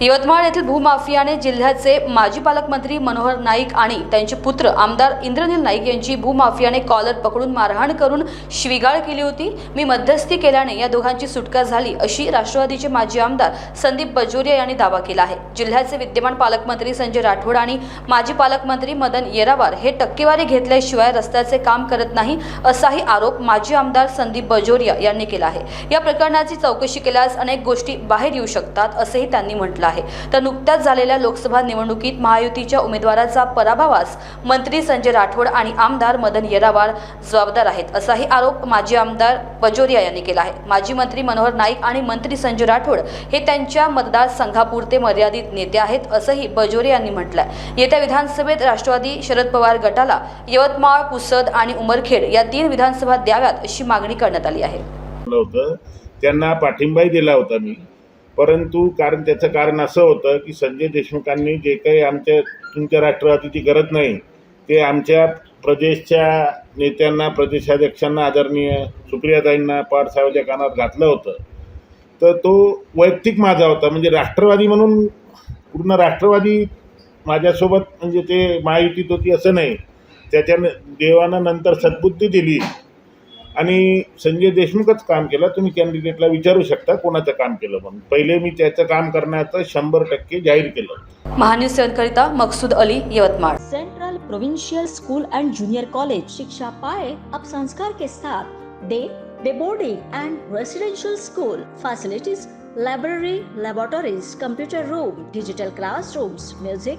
यवतमाळ येथील भूमाफियाने जिल्ह्याचे माजी पालकमंत्री मनोहर नाईक आणि त्यांचे पुत्र आमदार इंद्रनील नाईक यांची भूमाफियाने कॉलर पकडून मारहाण करून शिवीगाळ केली होती. मी मध्यस्थी केल्याने या दोघांची सुटका झाली अशी राष्ट्रवादीचे माजी आमदार संदीप बजोरिया यांनी दावा केला आहे. जिल्ह्याचे विद्यमान पालकमंत्री संजय राठोड आणि माजी पालकमंत्री मदन येरावार हे टक्केवारी घेतल्याशिवाय रस्त्याचे काम करत नाही असाही आरोप माजी आमदार संदीप बजोरिया यांनी केला आहे. या प्रकरणाची चौकशी केल्यास अनेक गोष्टी बाहेर येऊ शकतात असेही त्यांनी म्हटलं आहे. तर नुकत्याच झालेल्या लोकसभा निवडणुकीत महायुतीच्या उमेदवाराचा पराभवास मंत्री संजय राठोड आणि आमदार मदन येरावार जबाबदार आहेत असाही आरोप माजी आमदार बजोरिया यांनी केला आहे. माजी मंत्री मनोहर नाईक आणि मंत्री संजय राठोड हे त्यांच्या मतदारसंघापुरते मर्यादित नेते आहेत असंही बजोरे यांनी म्हटलंय. येत्या विधानसभेत राष्ट्रवादी शरद पवार गटाला यवतमाळ पुसद आणि उमरखेड या तीन विधानसभा द्याव्यात अशी मागणी करण्यात आली आहे. त्यांना पाठिंबाही दिला होता मी. परंतु कारण त्याचं कारण असं होतं की संजय देशमुखांनी जे काही आमच्या तुमच्या राष्ट्रवादीची गरज नाही ते आमच्या प्रदेशच्या नेत्यांना प्रदेशाध्यक्षांना आदरणीय सुप्रियाताईंना पवारसाहेबांच्या कानात घातलं होतं. तर तो वैयक्तिक माझा होता. म्हणजे राष्ट्रवादी म्हणून पूर्ण राष्ट्रवादी माझ्यासोबत म्हणजे ते महायुतीत होती असं नाही. त्याच्यानं देवानं नंतर सद्बुद्धी दिली. आणि संजय देशमुखच काम केलं. तुम्ही कॅन्डिडेटला विचारू शकता कोणाचं काम केलं म्हणून. पहिले मी त्याचं काम करण्याचं शंभर टक्के जाहीर केलं. महान्यूज सेवनकरिता Maqsood Ali Yavatmal. Central provincial school and junior college शिक्षा पाए अब संस्कार के साथ day day boarding and residential school facilities library laboratories computer room digital classrooms music